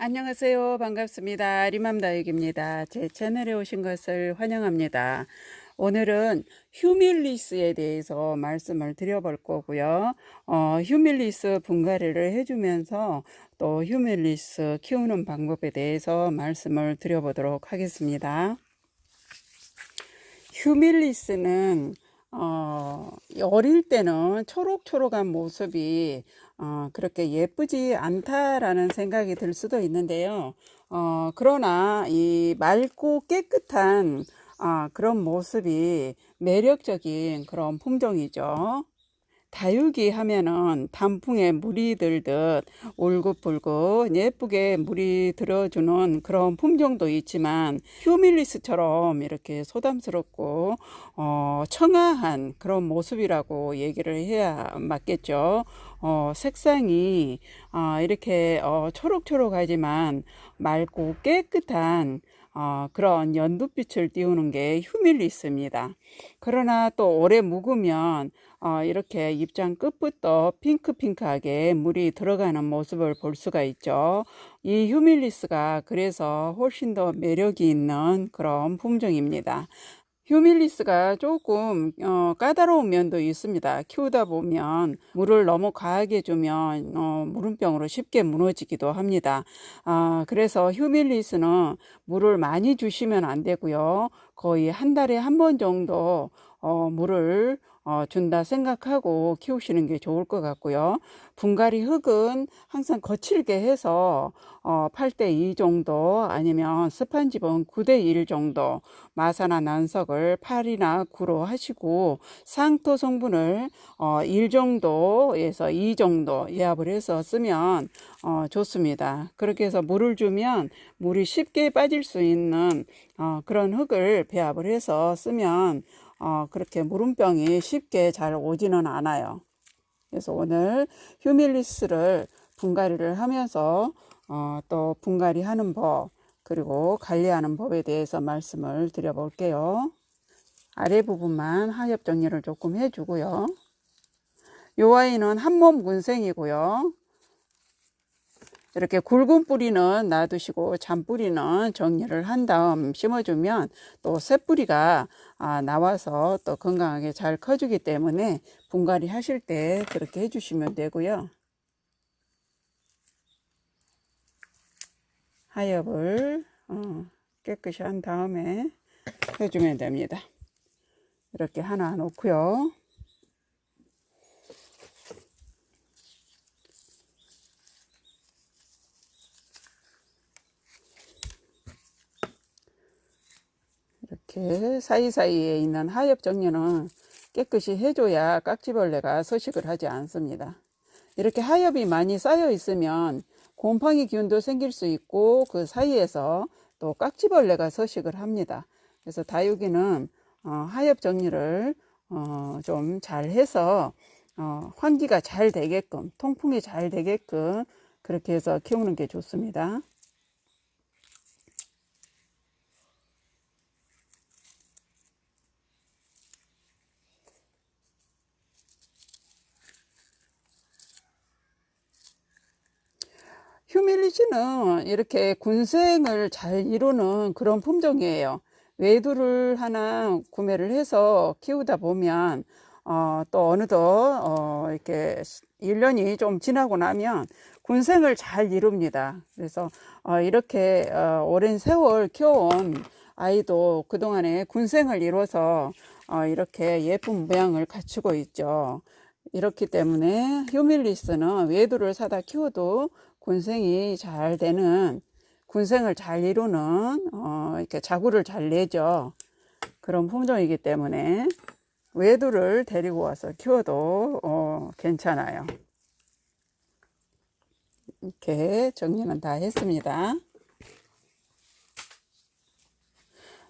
안녕하세요. 반갑습니다. 리맘다육입니다. 제 채널에 오신 것을 환영합니다. 오늘은 휴밀리스에 대해서 말씀을 드려볼 거고요. 어, 휴밀리스 분갈이를 해주면서 또 휴밀리스 키우는 방법에 대해서 말씀을 드려보도록 하겠습니다. 휴밀리스는 어, 어릴 때는 초록초록한 모습이 어, 그렇게 예쁘지 않다라는 생각이 들 수도 있는데요. 어, 그러나 이 맑고 깨끗한 아, 그런 모습이 매력적인 그런 품종이죠. 다육이 하면은 단풍에 물이 들듯 울긋불긋 예쁘게 물이 들어주는 그런 품종도 있지만 휴밀리스처럼 이렇게 소담스럽고 어, 청아한 그런 모습이라고 얘기를 해야 맞겠죠. 어, 색상이 어, 이렇게 어, 초록초록하지만 맑고 깨끗한 어, 그런 연두빛을 띄우는 게 휴밀리스입니다. 그러나 또 오래 묵으면 어, 이렇게 입장 끝부터 핑크핑크하게 물이 들어가는 모습을 볼 수가 있죠. 이 휴밀리스가 그래서 훨씬 더 매력이 있는 그런 품종입니다. 휴밀리스가 조금 어, 까다로운 면도 있습니다. 키우다 보면 물을 너무 과하게 주면 어, 물음병으로 쉽게 무너지기도 합니다. 아, 그래서 휴밀리스는 물을 많이 주시면 안 되고요. 거의 한 달에 한 번 정도 어, 물을 어, 준다 생각하고 키우시는 게 좋을 것 같고요. 분갈이 흙은 항상 거칠게 해서 어, 8대 2 정도 아니면 스판집은 9대 1 정도 마사나 난석을 8이나 9로 하시고 상토 성분을 어, 1 정도에서 2 정도 예합을 해서 쓰면 어, 좋습니다. 그렇게 해서 물을 주면 물이 쉽게 빠질 수 있는 어, 그런 흙을 배합을 해서 쓰면 어, 그렇게 물음병이 쉽게 잘 오지는 않아요. 그래서 오늘 휴밀리스를 분갈이를 하면서 어, 또 분갈이 하는 법 그리고 관리하는 법에 대해서 말씀을 드려볼게요. 아래 부분만 하엽 정리를 조금 해주고요. 요 아이는 한몸 군생이고요. 이렇게 굵은 뿌리는 놔두시고 잔뿌리는 정리를 한 다음 심어주면 또 새뿌리가 아, 나와서 또 건강하게 잘 커주기 때문에 분갈이 하실 때 그렇게 해주시면 되고요. 하엽을 어, 깨끗이 한 다음에 해주면 됩니다. 이렇게 하나 놓고요. 이렇게 사이사이에 있는 하엽 정리는 깨끗이 해줘야 깍지벌레가 서식을 하지 않습니다. 이렇게 하엽이 많이 쌓여 있으면 곰팡이 기운도 생길 수 있고 그 사이에서 또 깍지벌레가 서식을 합니다. 그래서 다육이는 어, 하엽 정리를 어, 좀 잘 해서 어, 환기가 잘 되게끔 통풍이 잘 되게끔 그렇게 해서 키우는 게 좋습니다. 휴밀리지는 이렇게 군생을 잘 이루는 그런 품종이에요. 외두를 하나 구매를 해서 키우다 보면 어, 또 어느덧 어, 이렇게 1년이 좀 지나고 나면 군생을 잘 이룹니다. 그래서 어, 이렇게 어, 오랜 세월 키워온 아이도 그동안에 군생을 이뤄서 어, 이렇게 예쁜 모양을 갖추고 있죠. 이렇기 때문에 휴밀리스는 외두를 사다 키워도 군생이 잘 되는 군생을 잘 이루는 어, 이렇게 자구를 잘 내죠. 그런 품종이기 때문에 외두를 데리고 와서 키워도 어, 괜찮아요. 이렇게 정리는 다 했습니다.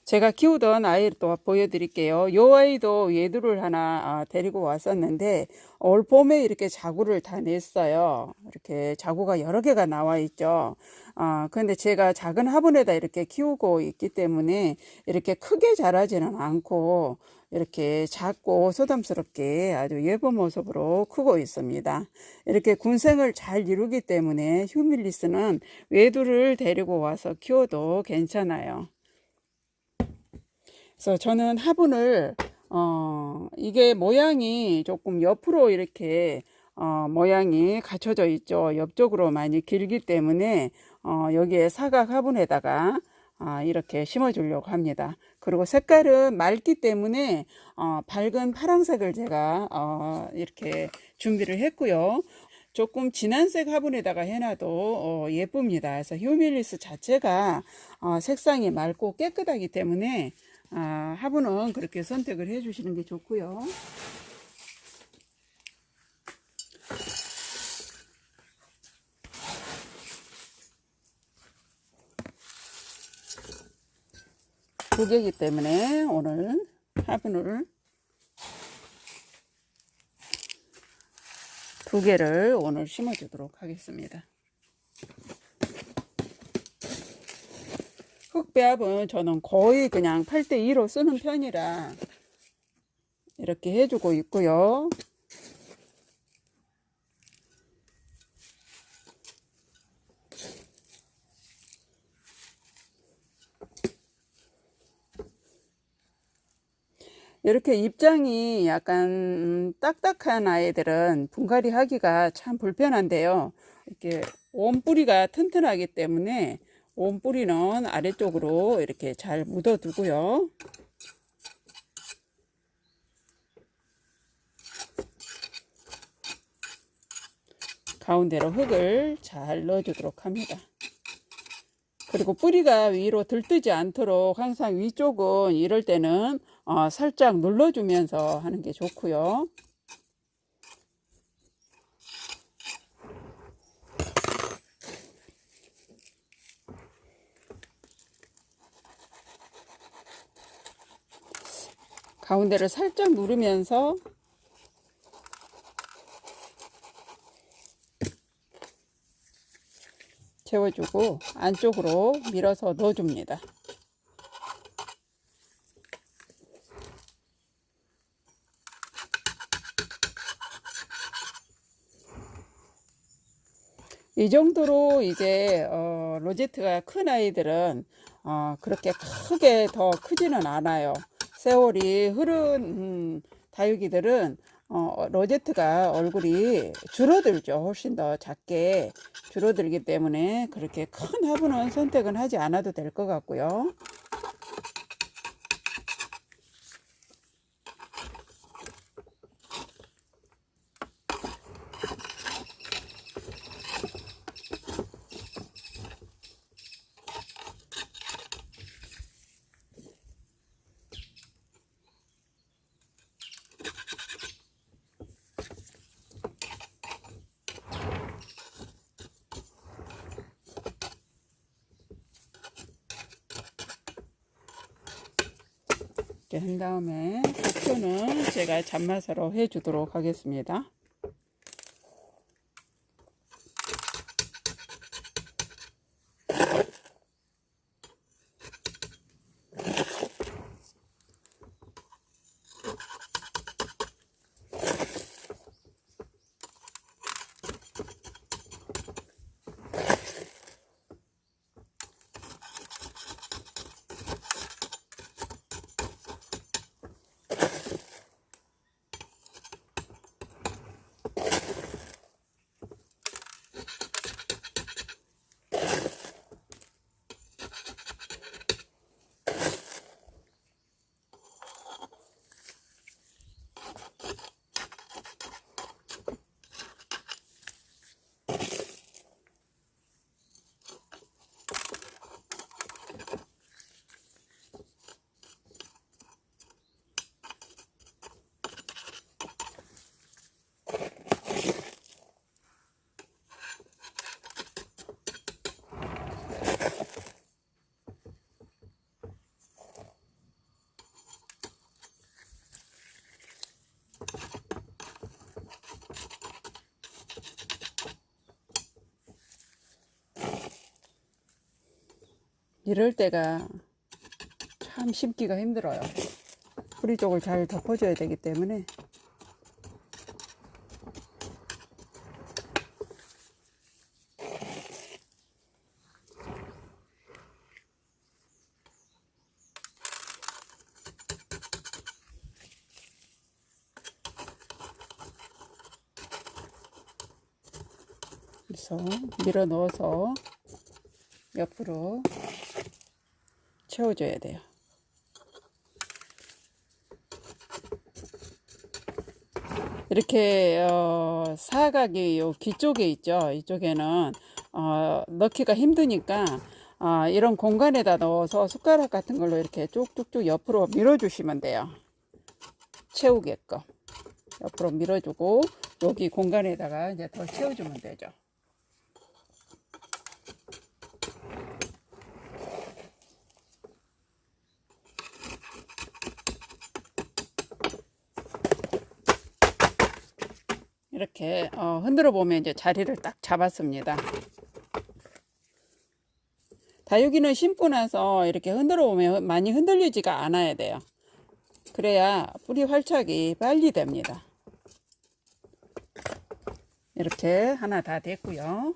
제가 키우던 아이를 또 보여드릴게요. 요 아이도 외두를 하나 아, 데리고 왔었는데 올 봄에 이렇게 자구를 다 냈어요. 이렇게 자구가 여러 개가 나와 있죠. 아, 근데 제가 작은 화분에다 이렇게 키우고 있기 때문에 이렇게 크게 자라지는 않고 이렇게 작고 소담스럽게 아주 예쁜 모습으로 크고 있습니다. 이렇게 군생을 잘 이루기 때문에 휴밀리스는 외두를 데리고 와서 키워도 괜찮아요. 그래서 저는 화분을 어 이게 모양이 조금 옆으로 이렇게 어 모양이 갖춰져 있죠. 옆쪽으로 많이 길기 때문에 어 여기에 사각 화분에다가 아, 이렇게 심어 주려고 합니다. 그리고 색깔은 맑기 때문에 어, 밝은 파란색을 제가 어, 이렇게 준비를 했고요. 조금 진한색 화분에다가 해놔도 어, 예쁩니다. 그래서 휴밀리스 자체가 어, 색상이 맑고 깨끗하기 때문에 아, 화분은 그렇게 선택을 해 주시는 게 좋고요. 두 개이기 때문에 오늘 화분을 두 개를 오늘 심어 주도록 하겠습니다. 흑배합은 저는 거의 그냥 8대2로 쓰는 편이라 이렇게 해주고 있고요. 이렇게 입장이 약간 음, 딱딱한 아이들은 분갈이 하기가 참 불편한데요. 이렇게 온 뿌리가 튼튼하기 때문에 온 뿌리는 아래쪽으로 이렇게 잘 묻어 두고요. 가운데로 흙을 잘 넣어 주도록 합니다. 그리고 뿌리가 위로 들뜨지 않도록 항상 위쪽은 이럴 때는 어, 살짝 눌러주면서 하는 게 좋고요. 가운데를 살짝 누르면서 채워주고 안쪽으로 밀어서 넣어줍니다. 이 정도로 이제 어, 로제트가 큰 아이들은 어, 그렇게 크게 더 크지는 않아요. 세월이 흐른 음, 다육이들은 어, 로제트가 얼굴이 줄어들죠. 훨씬 더 작게 줄어들기 때문에 그렇게 큰 화분은 선택은 하지 않아도 될 것 같고요. 이렇게 한 다음에 속초는 제가 잔맛으로 해주도록 하겠습니다. 이럴 때가 참 심기가 힘들어요. 뿌리 쪽을 잘 덮어줘야 되기 때문에 그래서 밀어 넣어서 옆으로 채워줘야 돼요. 이렇게 어, 사각이 요 뒤쪽에 있죠. 이쪽에는 어, 넣기가 힘드니까 어, 이런 공간에다 넣어서 숟가락 같은 걸로 이렇게 쭉쭉쭉 옆으로 밀어주시면 돼요. 채우게끔 옆으로 밀어주고 여기 공간에다가 이제 더 채워주면 되죠. 이렇게 어, 흔들어 보면 이제 자리를 딱 잡았습니다. 다육이는 심고 나서 이렇게 흔들어 보면 많이 흔들리지가 않아야 돼요. 그래야 뿌리 활착이 빨리 됩니다. 이렇게 하나 다 됐고요.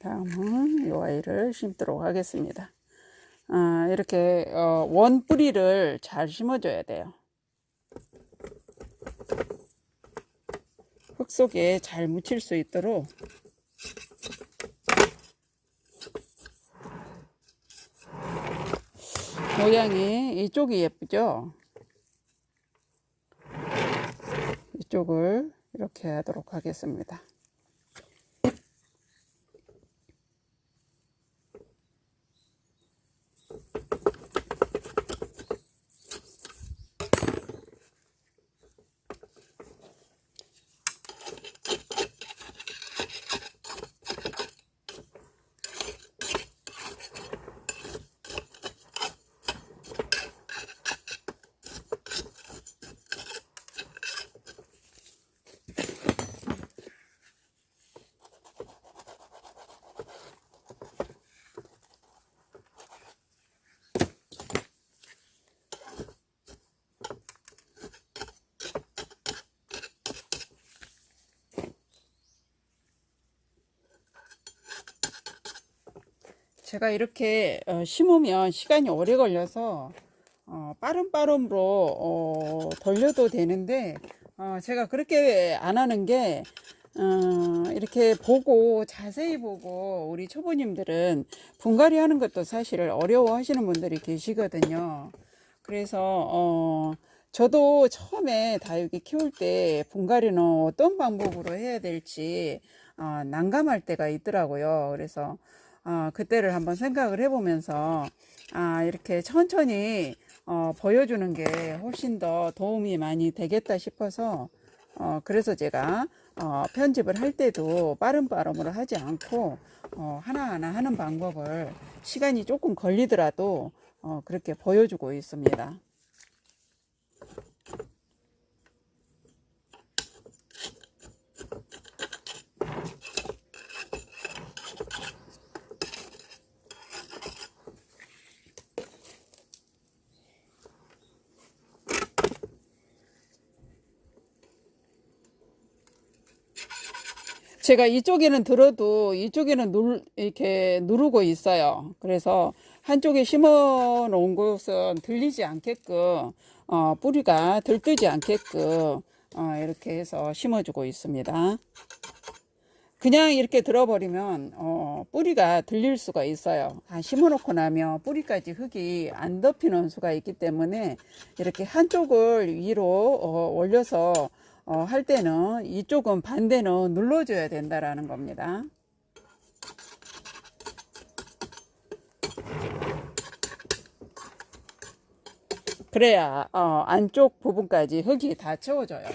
다음은 이 아이를 심도록 하겠습니다. 아, 이렇게 어, 원 뿌리를 잘 심어줘야 돼요. 흙 속에 잘 묻힐 수 있도록 모양이 이쪽이 예쁘죠? 이쪽을 이렇게 하도록 하겠습니다. 제가 이렇게 어, 심으면 시간이 오래 걸려서 어, 빠른 빠름으로 어, 돌려도 되는데 어, 제가 그렇게 안 하는 게 어, 이렇게 보고 자세히 보고 우리 초보님들은 분갈이 하는 것도 사실 어려워 하시는 분들이 계시거든요. 그래서 어, 저도 처음에 다육이 키울 때 분갈이는 어떤 방법으로 해야 될지 어, 난감할 때가 있더라고요. 그래서 어, 그때를 한번 생각을 해보면서 아, 이렇게 천천히 어, 보여주는 게 훨씬 더 도움이 많이 되겠다 싶어서 어, 그래서 제가 어, 편집을 할 때도 빠른 빠름으로 하지 않고 어, 하나하나 하는 방법을 시간이 조금 걸리더라도 어, 그렇게 보여주고 있습니다. 제가 이쪽에는 들어도 이쪽에는 누, 이렇게 누르고 있어요. 그래서 한쪽에 심어 놓은 곳은 들리지 않게끔 어, 뿌리가 들뜨지 않게끔 어, 이렇게 해서 심어주고 있습니다. 그냥 이렇게 들어버리면 어, 뿌리가 들릴 수가 있어요. 다 심어놓고 나면 뿌리까지 흙이 안 덮이는 수가 있기 때문에 이렇게 한쪽을 위로 어, 올려서 어, 할 때는 이쪽은 반대는 눌러줘야 된다라는 겁니다. 그래야 어, 안쪽 부분까지 흙이 다 채워져요.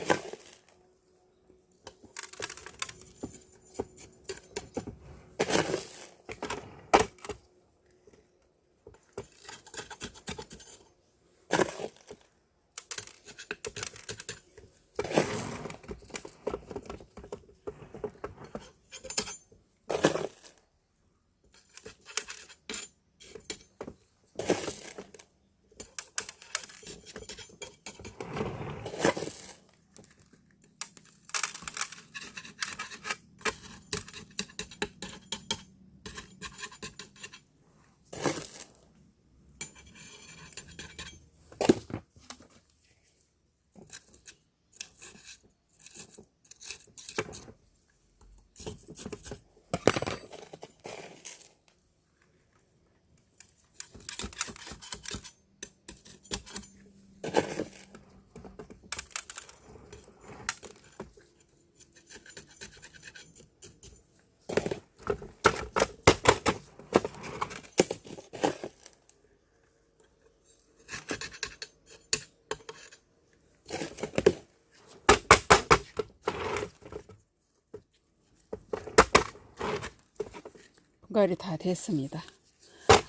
분갈이 다 됐습니다.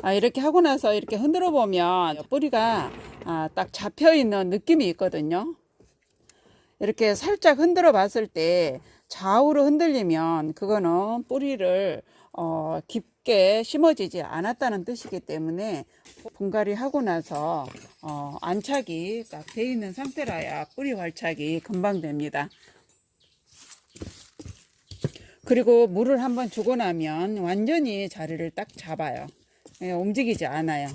아, 이렇게 하고 나서 이렇게 흔들어 보면 뿌리가 아, 딱 잡혀 있는 느낌이 있거든요. 이렇게 살짝 흔들어 봤을 때 좌우로 흔들리면 그거는 뿌리를 어, 깊게 심어지지 않았다는 뜻이기 때문에 분갈이 하고 나서 어, 안착이 딱 돼 있는 상태라야 뿌리 활착이 금방 됩니다. 그리고 물을 한번 주고 나면 완전히 자리를 딱 잡아요. 예, 움직이지 않아요.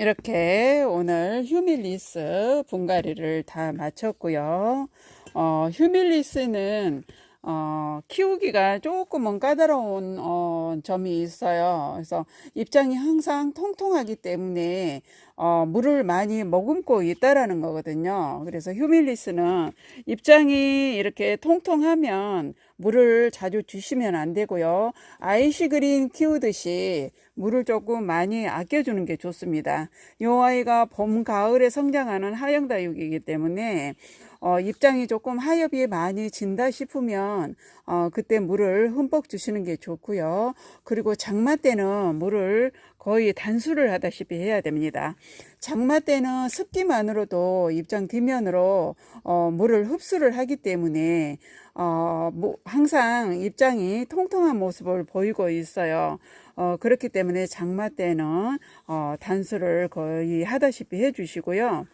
이렇게 오늘 휴밀리스 분갈이를 다 마쳤고요. 어, 휴밀리스는 어, 키우기가 조금은 까다로운 어, 점이 있어요. 그래서 입장이 항상 통통하기 때문에 어, 물을 많이 머금고 있다라는 거거든요. 그래서 휴밀리스는 입장이 이렇게 통통하면 물을 자주 주시면 안 되고요. 아이시 그린 키우듯이 물을 조금 많이 아껴주는 게 좋습니다. 이 아이가 봄, 가을에 성장하는 하영다육이기 때문에 어, 입장이 조금 하엽이 많이 진다 싶으면 어, 그때 물을 흠뻑 주시는 게 좋고요. 그리고 장마 때는 물을 거의 단수를 하다시피 해야 됩니다. 장마 때는 습기만으로도 입장 뒷면으로 어, 물을 흡수를 하기 때문에 어, 뭐, 항상 입장이 통통한 모습을 보이고 있어요. 어, 그렇기 때문에 장마 때는 어, 단수를 거의 하다시피 해주시고요.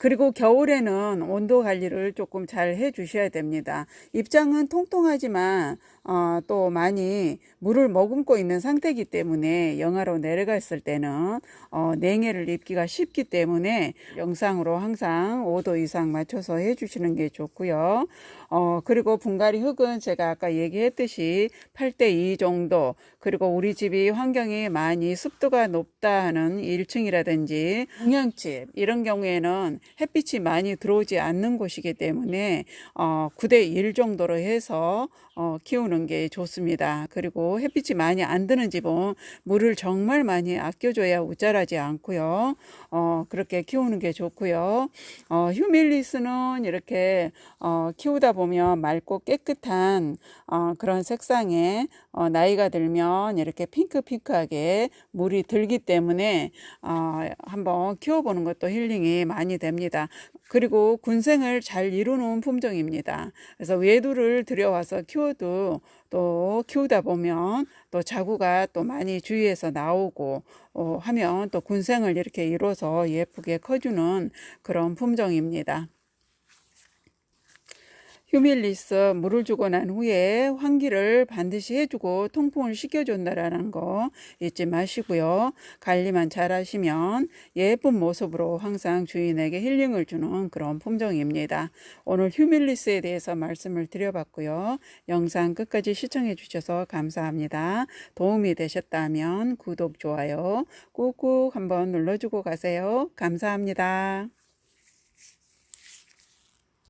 그리고 겨울에는 온도 관리를 조금 잘 해 주셔야 됩니다. 입장은 통통하지만 어, 또 많이 물을 머금고 있는 상태이기 때문에 영하로 내려갔을 때는 어, 냉해를 입기가 쉽기 때문에 영상으로 항상 5도 이상 맞춰서 해주시는 게 좋고요. 어, 그리고 분갈이 흙은 제가 아까 얘기했듯이 8대 2 정도 그리고 우리 집이 환경이 많이 습도가 높다 하는 1층이라든지 동양집 이런 경우에는 햇빛이 많이 들어오지 않는 곳이기 때문에 어, 9대 1 정도로 해서 어, 키우는 게 좋습니다. 그리고 햇빛이 많이 안 드는 집은 물을 정말 많이 아껴줘야 우짜라지 않고요. 어, 그렇게 키우는 게 좋고요. 어, 휴밀리스는 이렇게 어, 키우다 보면 맑고 깨끗한 어, 그런 색상의 어, 나이가 들면 이렇게 핑크핑크하게 물이 들기 때문에 어, 한번 키워보는 것도 힐링이 많이 됩니다. 그리고 군생을 잘 이루는 품종입니다. 그래서 외두를 들여와서 키워도 또 키우다 보면 또 자구가 또 많이 주위에서 나오고 어, 하면 또 군생을 이렇게 이뤄서 예쁘게 커주는 그런 품종입니다. 휴밀리스 물을 주고 난 후에 환기를 반드시 해주고 통풍을 시켜준다라는 거 잊지 마시고요. 관리만 잘 하시면 예쁜 모습으로 항상 주인에게 힐링을 주는 그런 품종입니다. 오늘 휴밀리스에 대해서 말씀을 드려봤고요. 영상 끝까지 시청해 주셔서 감사합니다. 도움이 되셨다면 구독, 좋아요 꾹꾹 한번 눌러주고 가세요. 감사합니다.